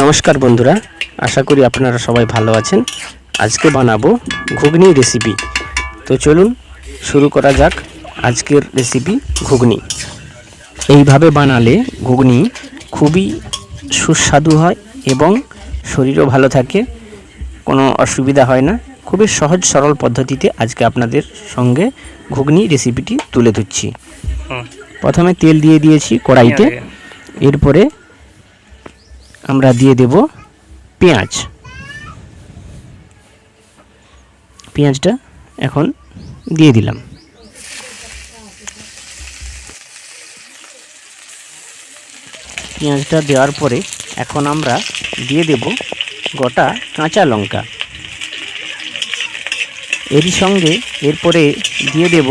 নমস্কার বন্ধুরা আশা করি আপনারা সবাই ভালো আছেন। আজকে বানাবো ঘুগনি রেসিপি তো চলুন শুরু করা যাক আজকের রেসিপি ঘুগনি। এইভাবে বানালে ঘুগনি খুবই সুস্বাদু হয় এবং শরীরও ভালো থাকে কোনো অসুবিধা হয় না। খুবই সহজ সরল পদ্ধতিতে আজকে আপনাদের সঙ্গে ঘুগনি রেসিপিটি তুলে ধরছি। প্রথমে তেল দিয়ে দিয়েছি কড়াইতে। এরপরে আমরা দিয়ে দেব পেঁয়াজ। পেঁয়াজটা এখন দিয়ে দিলাম। পেঁয়াজটা দেওয়ার পরে এখন আমরা দিয়ে দেব গোটা কাঁচা লঙ্কা। এরই সঙ্গে এরপরে দিয়ে দেব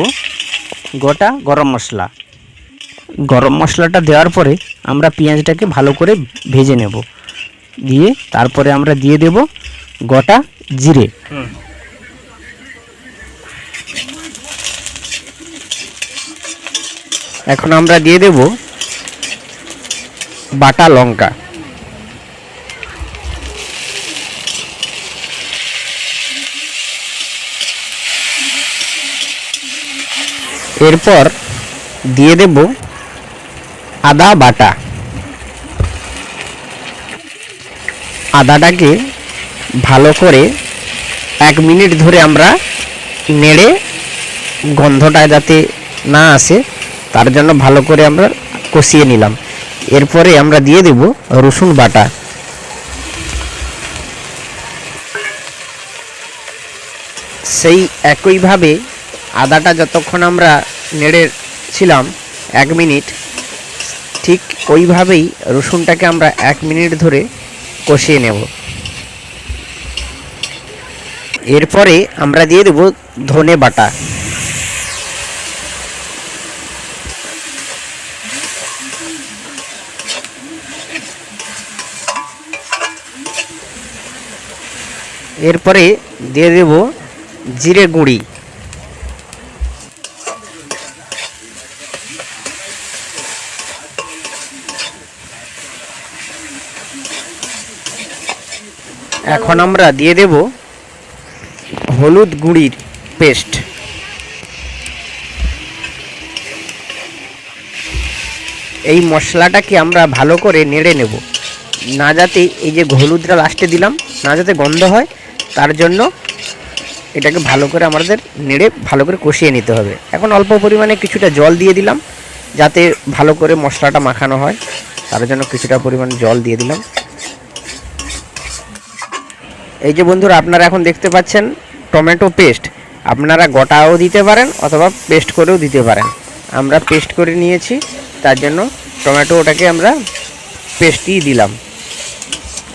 গোটা গরম মশলা। গরম মশলাটা দেওয়ার পরে আমরা পেঁয়াজটাকে ভালো করে ভেজে নেব। দিয়ে তারপরে আমরা দিয়ে দেব গোটা জিরে। এখন আমরা দিয়ে দেব বাটা লঙ্কা। এরপর দিয়ে দেব আদা বাটা। আদাটাকে ভালো করে এক মিনিট ধরে আমরা নেড়ে গন্ধটা যাতে না আসে, তার জন্য ভালো করে আমরা কষিয়ে নিলাম। এরপরে আমরা দিয়ে দেব রসুন বাটা। সেই একইভাবে আদাটা যতক্ষণ আমরা নেড়ে ছিলাম এক মিনিট ওইভাবেই রসুনটাকে আমরা এক মিনিট ধরে কষিয়ে নেব। এরপরে আমরা দিয়ে দেব ধনে বাটা। এরপরে দিয়ে দেব জিরে গুঁড়ি। এখন আমরা দিয়ে দেব হলুদ গুঁড়ির পেস্ট। এই মশলাটাকে আমরা ভালো করে নেড়ে নেব। না যাতে এই যে হলুদটা লাস্টে দিলাম, না যাতে গন্ধ হয়, তার জন্য এটাকে ভালো করে আমাদের নেড়ে ভালো করে কষিয়ে নিতে হবে। এখন অল্প পরিমাণে কিছুটা জল দিয়ে দিলাম, যাতে ভালো করে মশলাটা মাখানো হয়। তার জন্য কিছুটা পরিমাণ জল দিয়ে দিলাম। এই যে বন্ধুরা, আপনারা এখন দেখতে পাচ্ছেন টমেটো পেস্ট। আপনারা গোটাও দিতে পারেন অথবা পেস্ট করেও দিতে পারেন। আমরা পেস্ট করে নিয়েছি, তার জন্য টমেটো ওটাকে আমরা পেস্টই দিলাম।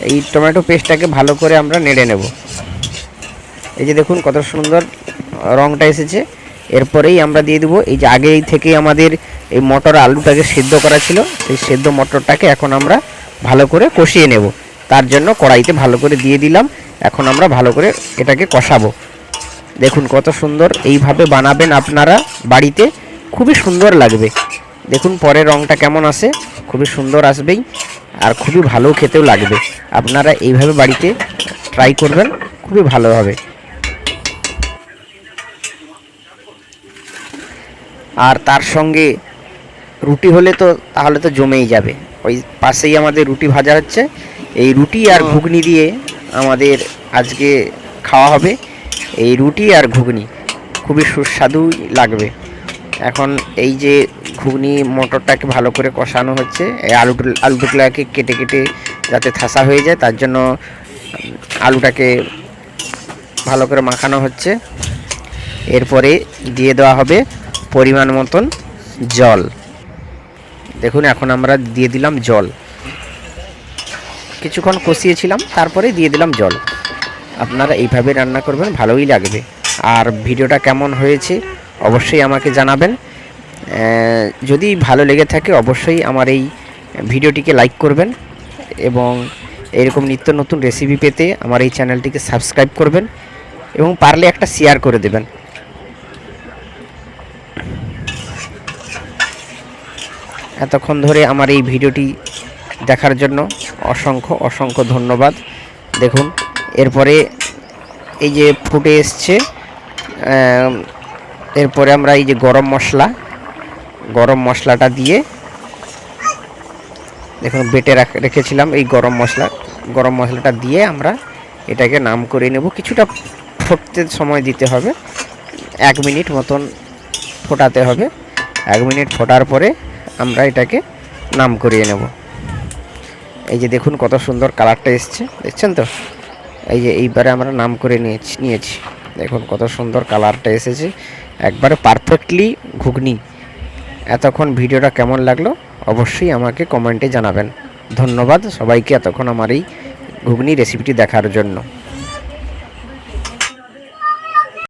এই টমেটো পেস্টটাকে ভালো করে আমরা নেড়ে নেব। এই যে দেখুন, কত সুন্দর রঙটা এসেছে। এরপরেই আমরা দিয়ে দেবো, এই যে আগেই থেকে আমাদের এই মটর আলুটাকে সেদ্ধ করা ছিল, সেই সেদ্ধ মটরটাকে এখন আমরা ভালো করে কষিয়ে নেব। তার জন্য কড়াইতে ভালো করে দিয়ে দিলাম। এখন আমরা ভালো করে এটাকে কষাবো। দেখুন কত সুন্দর এইভাবে বানাবেন আপনারা বাড়িতে। খুবই সুন্দর লাগবে। দেখুন পরে রঙটা কেমন আসে খুবই সুন্দর আসবেই আর খুবই ভালো খেতেও লাগবে। আপনারা এইভাবে বাড়িতে ট্রাই করবেন খুবই ভালো হবে। আর তার সঙ্গে রুটি হলে তো তাহলে তো জমেই যাবে। ওই পাশেই আমাদের রুটি ভাজা হচ্ছে। এই রুটি আর ঘুগনি দিয়ে আমাদের আজকে খাওয়া হবে এই রুটি আর ঘুগনি। খুবই সুস্বাদু লাগবে। এখন এই যে ঘুগনি মটরটাকে ভালো করে কষানো হচ্ছে, এই আলু আলুগুলাকে কেটে কেটে যাতে থাসা হয়ে যায়, তার জন্য আলুটাকে ভালো করে মাখানো হচ্ছে। এরপরে দিয়ে দেওয়া হবে পরিমাণ মতন জল। দেখুন, এখন আমরা দিয়ে দিলাম জল। কিছুক্ষণ কষিয়েছিলাম, তারপরে দিয়ে দিলাম জল। আপনারা এইভাবে রান্না করবেন, ভালোই লাগবে। আর ভিডিওটা কেমন হয়েছে অবশ্যই আমাকে জানাবেন। যদি ভালো লেগে থাকে অবশ্যই আমার এই ভিডিওটিকে লাইক করবেন এবং এরকম নিত্য নতুন রেসিপি পেতে আমার এই চ্যানেলটিকে সাবস্ক্রাইব করবেন এবং পারলে একটা শেয়ার করে দেবেন। এতক্ষণ ধরে আমার এই ভিডিওটি দেখার জন্য অসংখ্য অসংখ্য ধন্যবাদ। দেখুন, এরপরে এই যে ফুটে এসছে এরপরে আমরা এই যে গরম মশলা, গরম মশলাটা দিয়ে দেখুন, বেটে রাখ- রেখেছিলাম এই গরম মশলা। গরম মশলাটা দিয়ে আমরা এটাকে নাম করে নেব। কিছুটা ফুটতে সময় দিতে হবে। এক মিনিট মতন ফোটাতে হবে। এক মিনিট ফোটার পরে আমরা এটাকে নাম করিয়ে নেব। এই যে দেখুন কত সুন্দর কালারটা এসছে, দেখছেন তো? এই যে এইবারে আমরা নাম করে নিয়েছি নিয়েছি। দেখুন কত সুন্দর কালারটা এসেছে। একবারে পারফেক্টলি ঘুগনি। এতক্ষণ ভিডিওটা কেমন লাগল অবশ্যই আমাকে কমেন্টে জানাবেন। ধন্যবাদ সবাইকে এতক্ষণ আমার এই ঘুগনি রেসিপিটি দেখার জন্য।